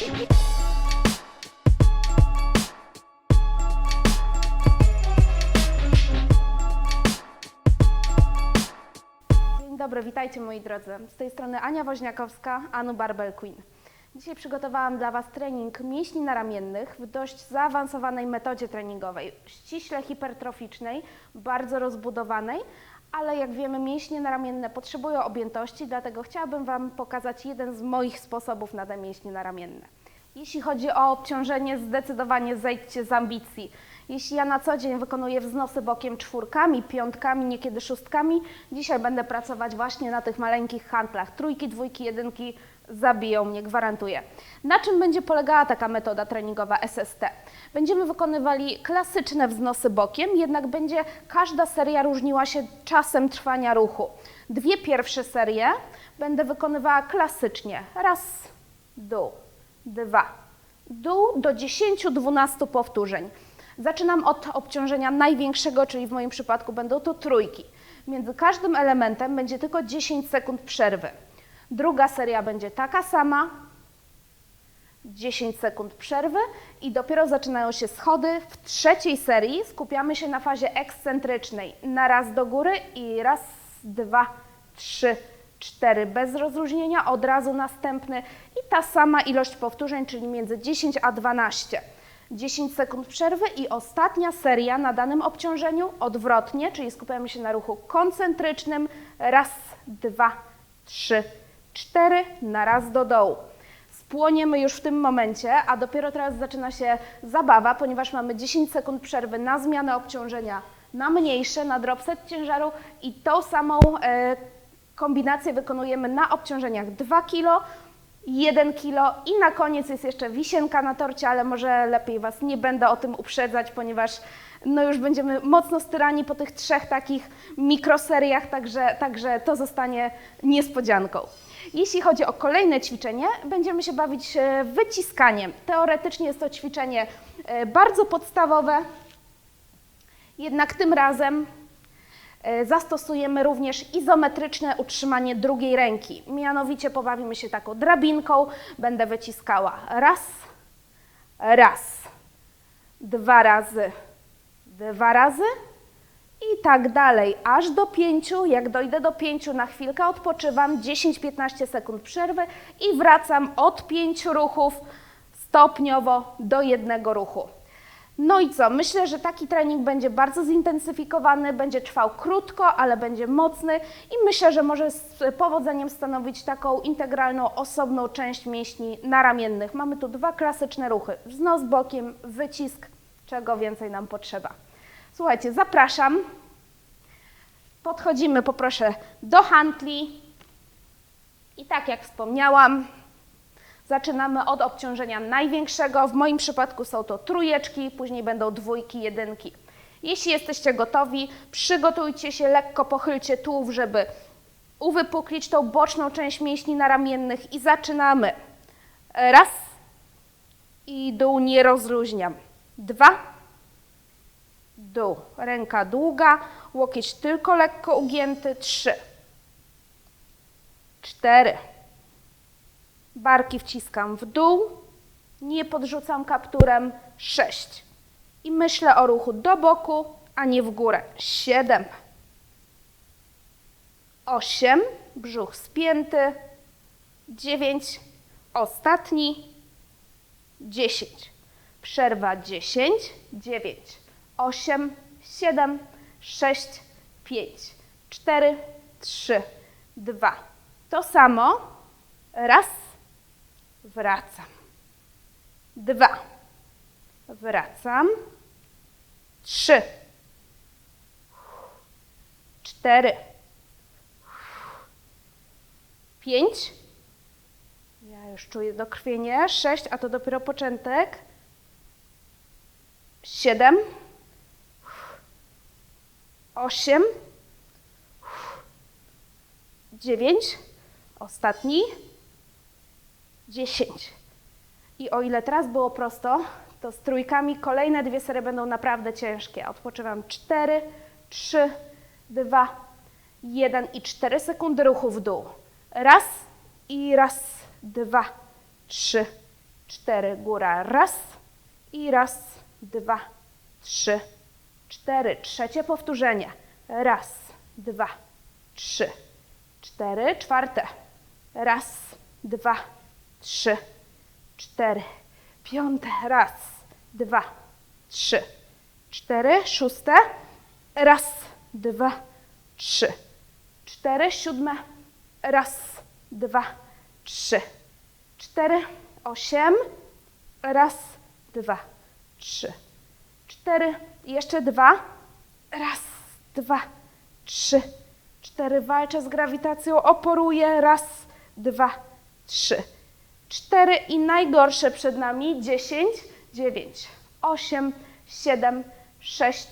Dzień dobry, witajcie moi drodzy. Z tej strony Ania Woźniakowska, Anu Barbell Queen. Dzisiaj przygotowałam dla Was trening mięśni naramiennych w dość zaawansowanej metodzie treningowej, ściśle hipertroficznej, bardzo rozbudowanej, ale jak wiemy mięśnie naramienne potrzebują objętości, dlatego chciałabym Wam pokazać jeden z moich sposobów na te mięśnie naramienne. Jeśli chodzi o obciążenie, zdecydowanie zejdźcie z ambicji. Jeśli ja na co dzień wykonuję wznosy bokiem czwórkami, piątkami, niekiedy szóstkami, dzisiaj będę pracować właśnie na tych maleńkich handlach. Trójki, dwójki, jedynki zabiją mnie, gwarantuję. Na czym będzie polegała taka metoda treningowa SST? Będziemy wykonywali klasyczne wznosy bokiem, jednak będzie każda seria różniła się czasem trwania ruchu. Dwie pierwsze serie będę wykonywała klasycznie. Raz, dół, dwa, dół do 10-12 powtórzeń. Zaczynam od obciążenia największego, czyli w moim przypadku będą to trójki. Między każdym elementem będzie tylko 10 sekund przerwy. Druga seria będzie taka sama, 10 sekund przerwy i dopiero zaczynają się schody. W trzeciej serii skupiamy się na fazie ekscentrycznej. Na raz do góry i raz, dwa, trzy, cztery. Bez rozróżnienia, od razu następny i ta sama ilość powtórzeń, czyli między 10 a 12. 10 sekund przerwy i ostatnia seria na danym obciążeniu odwrotnie, czyli skupiamy się na ruchu koncentrycznym. Raz, dwa, trzy, cztery, na raz do dołu. Spłoniemy już w tym momencie, a dopiero teraz zaczyna się zabawa, ponieważ mamy 10 sekund przerwy na zmianę obciążenia na mniejsze, na dropset ciężaru i tą samą e, kombinację wykonujemy na obciążeniach 2 kg, 1 kg i na koniec jest jeszcze wisienka na torcie, ale może lepiej Was nie będę o tym uprzedzać, ponieważ no już będziemy mocno styrani po tych trzech takich mikroseriach, także, także to zostanie niespodzianką. Jeśli chodzi o kolejne ćwiczenie, będziemy się bawić e, wyciskaniem. Teoretycznie jest to ćwiczenie e, bardzo podstawowe, jednak tym razem zastosujemy również izometryczne utrzymanie drugiej ręki. Mianowicie pobawimy się taką drabinką. Będę wyciskała raz, raz, dwa razy, dwa razy i tak dalej, aż do pięciu. Jak dojdę do pięciu, na chwilkę odpoczywam, 10-15 sekund przerwy i wracam od pięciu ruchów stopniowo do jednego ruchu. No i co? Myślę, że taki trening będzie bardzo zintensyfikowany, będzie trwał krótko, ale będzie mocny i myślę, że może z powodzeniem stanowić taką integralną, osobną część mięśni naramiennych. Mamy tu dwa klasyczne ruchy: wznos bokiem, wycisk, czego więcej nam potrzeba. Słuchajcie, zapraszam. Podchodzimy, poproszę, do hantli. I tak jak wspomniałam, zaczynamy od obciążenia największego. W moim przypadku są to trójeczki, później będą dwójki, jedynki. Jeśli jesteście gotowi, przygotujcie się, lekko pochylcie tułów, żeby uwypuklić tą boczną część mięśni naramiennych i zaczynamy. Raz i dół nie rozluźniam. Dwa, dół, ręka długa, łokieć tylko lekko ugięty. Trzy, cztery, barki wciskam w dół, nie podrzucam kapturem. Sześć i myślę o ruchu do boku, a nie w górę. Siedem, osiem, brzuch spięty. Dziewięć, ostatni. Dziesięć. Przerwa 10, 9, 8, 7, 6, 5, 4, 3, 2. To samo. Raz, wracam. Dwa, wracam. Trzy, cztery, pięć. Ja już czuję dokrwienie. Sześć, a to dopiero początek. Siedem. Osiem. Dziewięć. Ostatni. Dziesięć. I o ile teraz było prosto, to z trójkami kolejne dwie serie będą naprawdę ciężkie. Odpoczywam cztery, trzy, dwa, jeden i cztery sekundy ruchu w dół. Raz i raz, dwa, trzy, cztery, góra, raz i raz, dwa, trzy, cztery. Trzecie powtórzenie. Raz, dwa, trzy, cztery. Czwarte. Raz, dwa, trzy, cztery. Piąte. Raz, dwa, trzy, cztery. Szóste. Raz, dwa, trzy, cztery. Siódme. Raz, dwa, trzy, cztery. Osiem. Raz, dwa, trzy, cztery. Jeszcze dwa. Raz, dwa, trzy, cztery. Walczę z grawitacją, oporuję. Raz, dwa, trzy, cztery. I najgorsze przed nami. Dziesięć, dziewięć, osiem, siedem, sześć,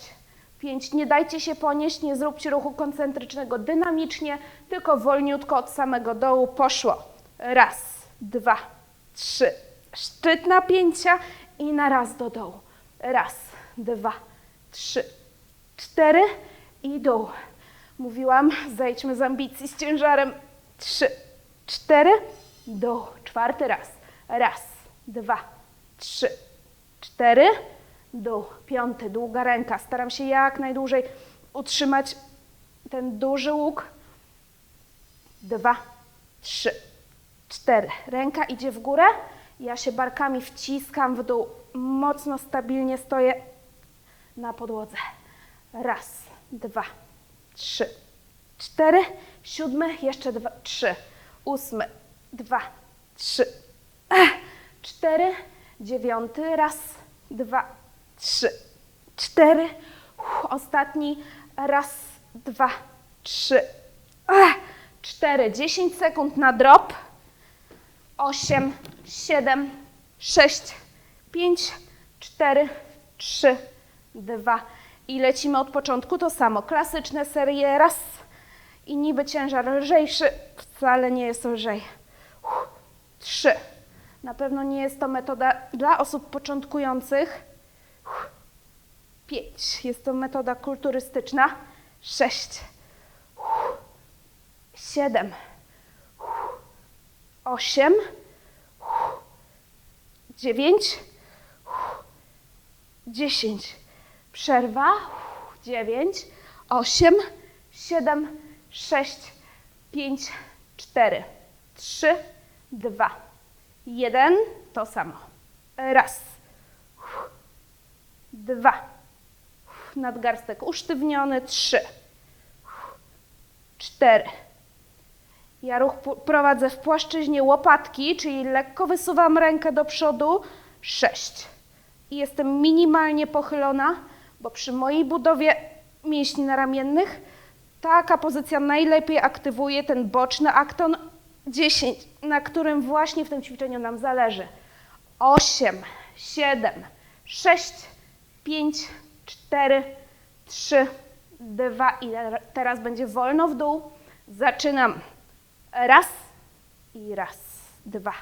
pięć. Nie dajcie się ponieść, nie zróbcie ruchu koncentrycznego dynamicznie, tylko wolniutko od samego dołu poszło. Raz, dwa, trzy. Szczyt napięcia i na raz do dołu. Raz, dwa, trzy, cztery i dół. Mówiłam, zejdźmy z ambicji z ciężarem. Trzy, cztery, dół. Czwarty raz. Raz, dwa, trzy, cztery, dół. Piąty, długa ręka. Staram się jak najdłużej utrzymać ten duży łuk. Dwa, trzy, cztery. Ręka idzie w górę. Ja się barkami wciskam w dół. Mocno, stabilnie stoję na podłodze. Raz, dwa, trzy, cztery. Siódmy, jeszcze dwa, trzy. Ósmy, dwa, trzy, cztery. Dziewiąty, raz, dwa, trzy, cztery. Ostatni, raz, dwa, trzy, cztery. Dziesięć sekund na drop. Osiem, siedem, sześć, pięć, cztery, trzy, dwa i lecimy od początku. To samo, klasyczne serie, raz i niby ciężar lżejszy, wcale nie jest lżej. Trzy. Na pewno nie jest to metoda dla osób początkujących. Pięć. Jest to metoda kulturystyczna. Sześć. Siedem. Osiem. Dziewięć. Dziesięć. Przerwa. Dziewięć. Osiem. Siedem. Sześć. Pięć. Cztery. Trzy. Dwa. Jeden. To samo. Raz. Dwa. Nadgarstek usztywniony. Trzy. Cztery. Ja ruch prowadzę w płaszczyźnie łopatki, czyli lekko wysuwam rękę do przodu. Sześć. I jestem minimalnie pochylona, bo przy mojej budowie mięśni naramiennych taka pozycja najlepiej aktywuje ten boczny akton 10, na którym właśnie w tym ćwiczeniu nam zależy. 8, 7, 6, 5, 4, 3, 2 i teraz będzie wolno w dół. Zaczynam. Raz i raz, dwa,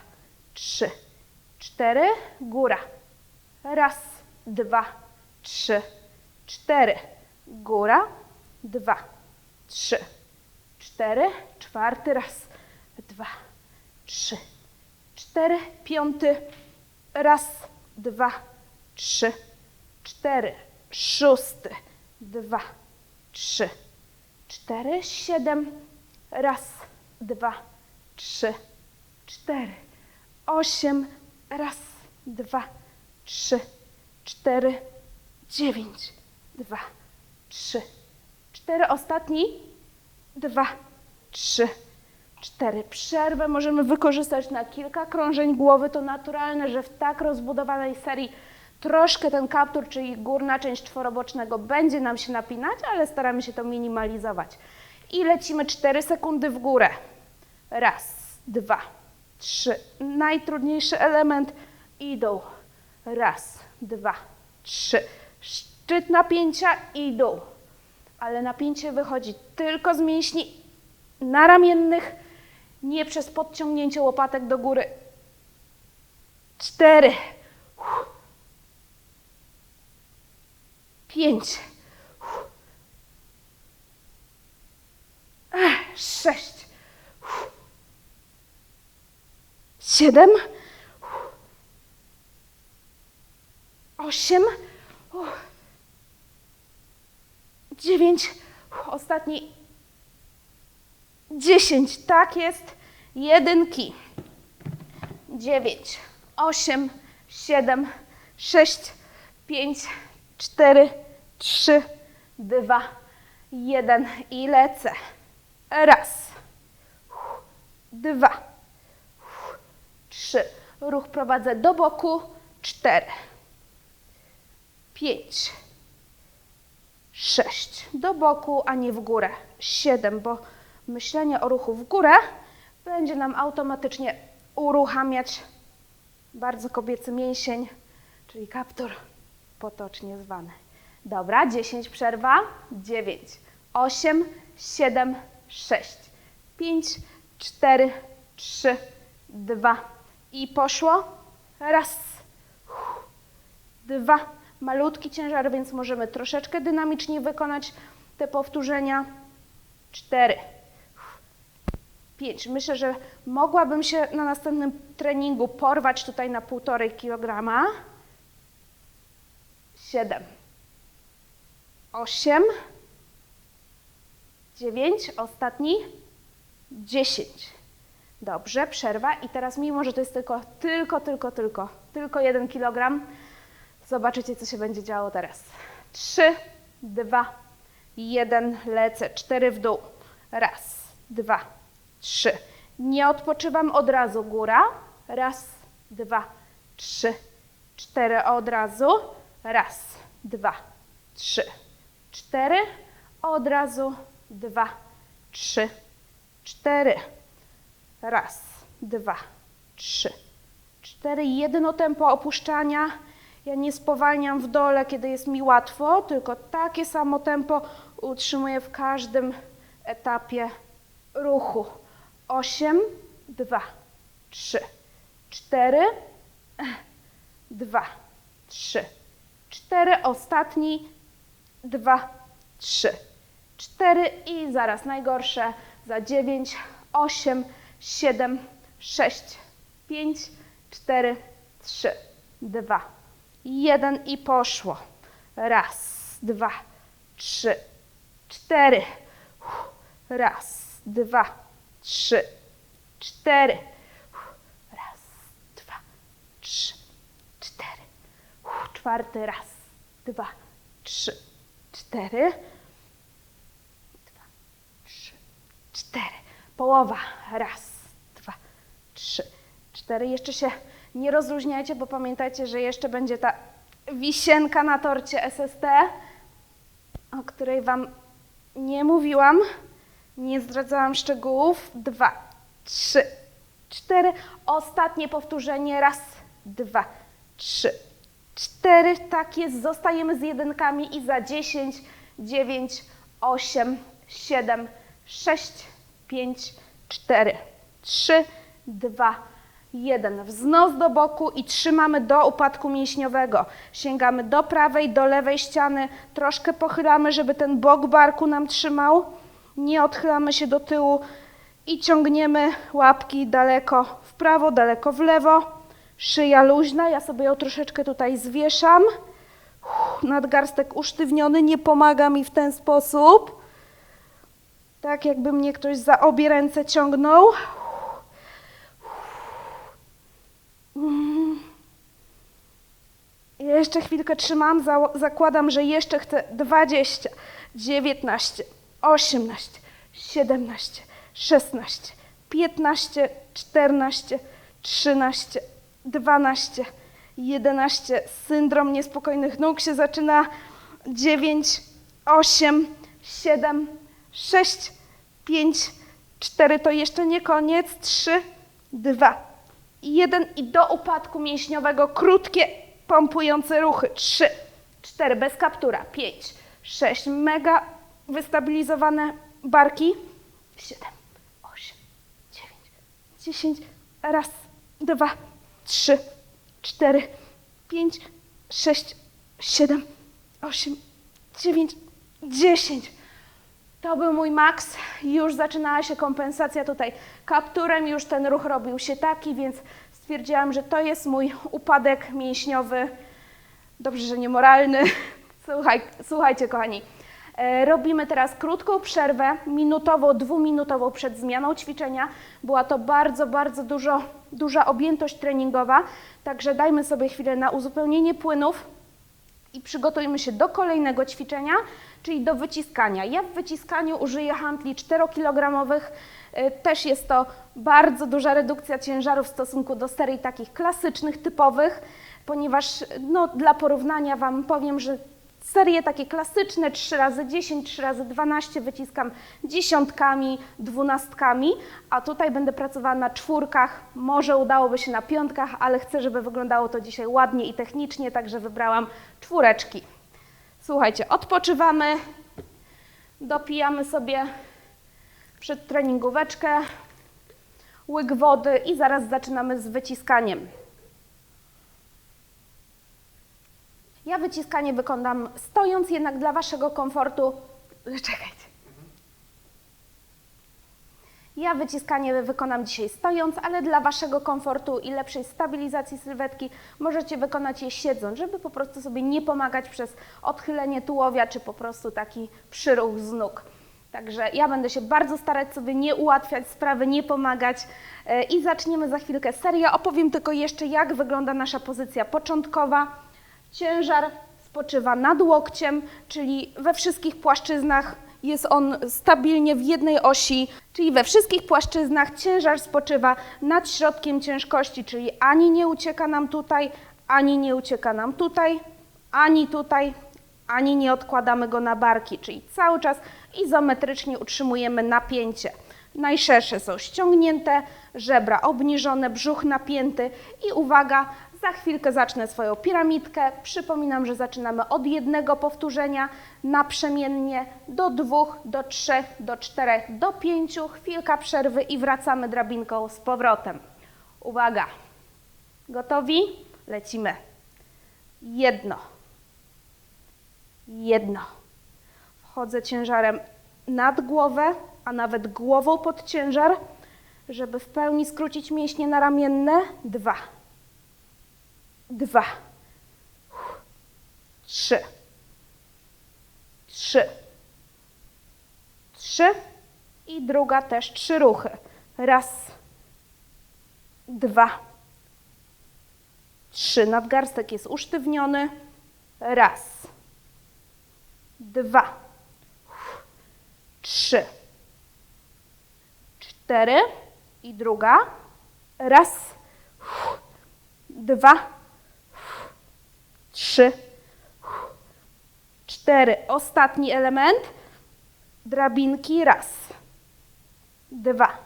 trzy, cztery, góra. Raz, dwa, trzy, cztery, góra. Dwa, trzy, cztery, czwarty raz, dwa, trzy, cztery, piąty, raz, dwa, trzy, cztery, szósty, dwa, trzy, cztery, siedem, raz, dwa, trzy, cztery, osiem, raz, dwa, trzy, cztery, dziewięć, dwa, trzy, cztery, ostatni, dwa, trzy, cztery. Przerwę możemy wykorzystać na kilka krążeń głowy. To naturalne, że w tak rozbudowanej serii troszkę ten kaptur, czyli górna część czworobocznego będzie nam się napinać, ale staramy się to minimalizować. I lecimy 4 sekundy w górę. Raz, dwa, trzy. Najtrudniejszy element i. Raz, dwa, trzy. Szczyt napięcia i. Ale napięcie wychodzi tylko z mięśni naramiennych, nie przez podciągnięcie łopatek do góry. Cztery. Pięć. Sześć. Siedem. Osiem, dziewięć, ostatni, dziesięć, tak jest, jedynki, dziewięć, osiem, siedem, sześć, pięć, cztery, trzy, dwa, jeden. I lecę. Raz, dwa, trzy. Ruch prowadzę do boku. Cztery, pięć, sześć. Do boku, a nie w górę. Siedem, bo myślenie o ruchu w górę będzie nam automatycznie uruchamiać bardzo kobiecy mięsień, czyli kaptur potocznie zwany. Dobra, 10 przerwa, 9, 8, 7, 6, 5, 4, 3, 2 i poszło. Raz, dwa, malutki ciężar, więc możemy troszeczkę dynamicznie wykonać te powtórzenia. Cztery, pięć. Myślę, że mogłabym się na następnym treningu porwać tutaj na półtorej kilograma. Siedem, osiem, dziewięć, ostatni, dziesięć. Dobrze, przerwa i teraz mimo, że to jest tylko, tylko, tylko, tylko, tylko jeden kilogram, zobaczycie, co się będzie działo teraz. Trzy, dwa, jeden, lecę, cztery w dół. Raz, dwa, trzy. Nie odpoczywam od razu, góra. Raz, dwa, trzy, cztery od razu. Raz, dwa, trzy, cztery. Od razu, dwa, trzy, cztery. Raz, dwa, trzy, cztery. Jedno tempo opuszczania. Ja nie spowalniam w dole, kiedy jest mi łatwo, tylko takie samo tempo utrzymuję w każdym etapie ruchu. Osiem, dwa, trzy, cztery, dwa, trzy, cztery. Ostatni, dwa, trzy, cztery i zaraz najgorsze. Za dziewięć, osiem, siedem, sześć, pięć, cztery, trzy, dwa, jeden i poszło. Raz, dwa, trzy, cztery. Raz, dwa, trzy, cztery. Raz, dwa, trzy, cztery. Czwarty raz, dwa, trzy, cztery. Dwa, trzy, cztery. Połowa. Raz, dwa, trzy, cztery. Jeszcze się nie rozluźniajcie, bo pamiętajcie, że jeszcze będzie ta wisienka na torcie SST, o której Wam nie mówiłam, nie zdradzałam szczegółów. Dwa, trzy, cztery. Ostatnie powtórzenie. Raz, dwa, trzy, cztery. Tak jest. Zostajemy z jedynkami i za dziesięć, dziewięć, osiem, siedem, sześć, pięć, cztery, trzy, dwa, jeden. Wznos do boku i trzymamy do upadku mięśniowego. Sięgamy do prawej, do lewej ściany, troszkę pochylamy, żeby ten bok barku nam trzymał. Nie odchylamy się do tyłu i ciągniemy łapki daleko w prawo, daleko w lewo. Szyja luźna, ja sobie ją troszeczkę tutaj zwieszam. Nadgarstek usztywniony, nie pomaga mi w ten sposób. Tak jakby mnie ktoś za obie ręce ciągnął. Mm. Jeszcze chwilkę trzymam, za, zakładam, że jeszcze chcę 20, 19, 18, 17, 16, 15, 14, 13, 12, 11. Syndrom niespokojnych nóg się zaczyna. 9, 8, 7, 6, 5, 4. To jeszcze nie koniec. 3, 2, jeden i do upadku mięśniowego krótkie, pompujące ruchy. Trzy, cztery, bez kaptura. Pięć, sześć, mega wystabilizowane barki. Siedem, osiem, dziewięć, dziesięć. Raz, dwa, trzy, cztery, pięć, sześć, siedem, osiem, dziewięć, dziesięć. To był mój maks. Już zaczynała się kompensacja tutaj kapturem, już ten ruch robił się taki, więc stwierdziłam, że to jest mój upadek mięśniowy Dobrze, że niemoralny. Słuchaj, słuchajcie, kochani. E, Robimy teraz krótką przerwę, minutową, dwuminutową przed zmianą ćwiczenia. Była to bardzo, bardzo dużo, duża objętość treningowa, także dajmy sobie chwilę na uzupełnienie płynów i przygotujmy się do kolejnego ćwiczenia, czyli do wyciskania. Ja w wyciskaniu użyję handli 4-kilogramowych. Y, Też jest to bardzo duża redukcja ciężaru w stosunku do serii takich klasycznych, typowych, ponieważ no, dla porównania Wam powiem, że serie takie klasyczne 3 razy 10 3 razy 12 wyciskam dziesiątkami, dwunastkami, a tutaj będę pracowała na czwórkach, może udałoby się na piątkach, ale chcę, żeby wyglądało to dzisiaj ładnie i technicznie, także wybrałam czwóreczki. Słuchajcie, odpoczywamy, dopijamy sobie przed treningóweczkę, łyk wody i zaraz zaczynamy z wyciskaniem. Ja wyciskanie wykonam stojąc, jednak dla Waszego komfortu. Czekajcie. Ja wyciskanie wykonam dzisiaj stojąc, ale dla Waszego komfortu i lepszej stabilizacji sylwetki możecie wykonać je siedząc, żeby po prostu sobie nie pomagać przez odchylenie tułowia czy po prostu taki przyruch z nóg. Także ja będę się bardzo starać sobie nie ułatwiać sprawy, nie pomagać E, i zaczniemy za chwilkę serię. Opowiem tylko jeszcze, jak wygląda nasza pozycja początkowa. Ciężar spoczywa nad łokciem, czyli we wszystkich płaszczyznach jest on stabilnie w jednej osi, czyli we wszystkich płaszczyznach ciężar spoczywa nad środkiem ciężkości, czyli ani nie ucieka nam tutaj, ani nie ucieka nam tutaj, ani tutaj, ani nie odkładamy go na barki, czyli cały czas izometrycznie utrzymujemy napięcie. Najszersze są ściągnięte, żebra obniżone, brzuch napięty i uwaga, za chwilkę zacznę swoją piramidkę. Przypominam, że zaczynamy od jednego powtórzenia naprzemiennie do dwóch, do trzech, do czterech, do pięciu. Chwilka przerwy i wracamy drabinką z powrotem. Uwaga, gotowi? Lecimy. Jedno, jedno. Wchodzę ciężarem nad głowę, a nawet głową pod ciężar, żeby w pełni skrócić mięśnie naramienne. Dwa dwa, trzy, trzy, trzy. I druga też trzy ruchy. Raz, dwa, trzy. Nadgarstek jest usztywniony. Raz, dwa, trzy, cztery. I druga. Raz, dwa, trzy, cztery. Ostatni element. Drabinki. Raz, dwa,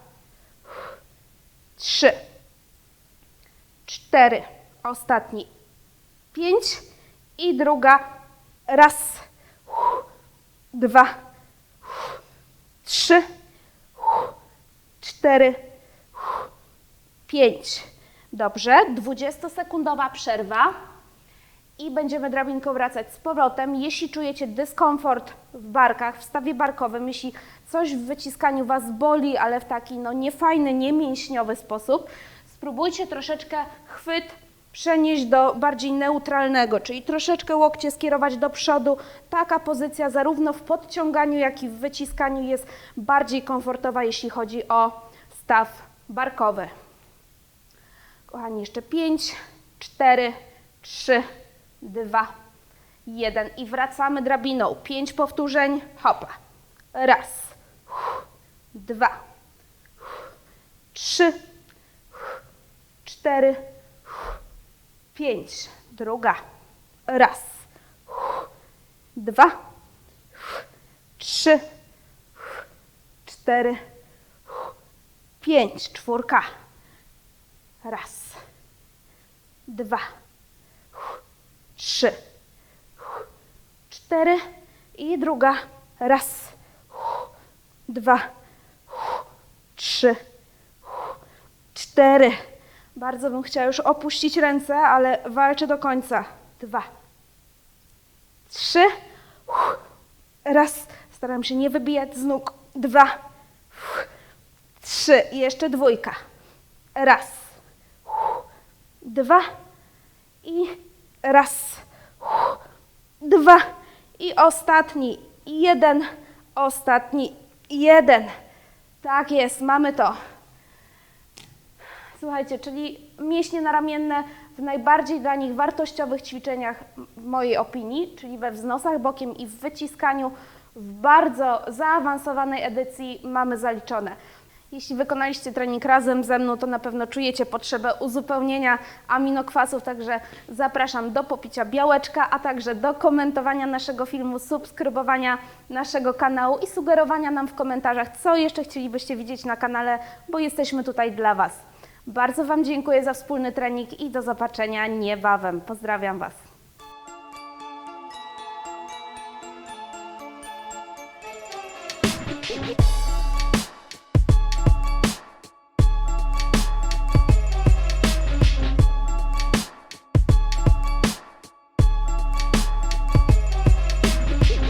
trzy, cztery. Ostatni. Pięć. I druga. Raz, dwa, trzy, cztery, pięć. Dobrze. 20-sekundowa przerwa i będziemy drabinką wracać z powrotem. Jeśli czujecie dyskomfort w barkach, w stawie barkowym, jeśli coś w wyciskaniu Was boli, ale w taki no, niefajny, niemięśniowy sposób, spróbujcie troszeczkę chwyt przenieść do bardziej neutralnego, czyli troszeczkę łokcie skierować do przodu. Taka pozycja zarówno w podciąganiu, jak i w wyciskaniu jest bardziej komfortowa, jeśli chodzi o staw barkowy. Kochani, jeszcze 5, 4, 3, 2, 1 i wracamy drabiną. 5 powtórzeń, hopa. Raz, dwa, trzy, cztery, pięć. Druga. Raz, dwa, trzy, cztery, pięć. Czwórka. Raz, dwa, trzy, cztery i druga. Raz, dwa, trzy, cztery. Bardzo bym chciała już opuścić ręce, ale walczę do końca. Dwa, trzy, raz. Staram się nie wybijać z nóg. Dwa, trzy i jeszcze dwójka. Raz, dwa i raz, dwa i ostatni, jeden, ostatni, jeden. Tak jest, mamy to. Słuchajcie, czyli mięśnie naramienne w najbardziej dla nich wartościowych ćwiczeniach, w mojej opinii, czyli we wznosach bokiem i w wyciskaniu, w bardzo zaawansowanej edycji mamy zaliczone. Jeśli wykonaliście trening razem ze mną, to na pewno czujecie potrzebę uzupełnienia aminokwasów, także zapraszam do popicia białeczka, a także do komentowania naszego filmu, subskrybowania naszego kanału i sugerowania nam w komentarzach, co jeszcze chcielibyście widzieć na kanale, bo jesteśmy tutaj dla Was. Bardzo Wam dziękuję za wspólny trening i do zobaczenia niebawem. Pozdrawiam Was.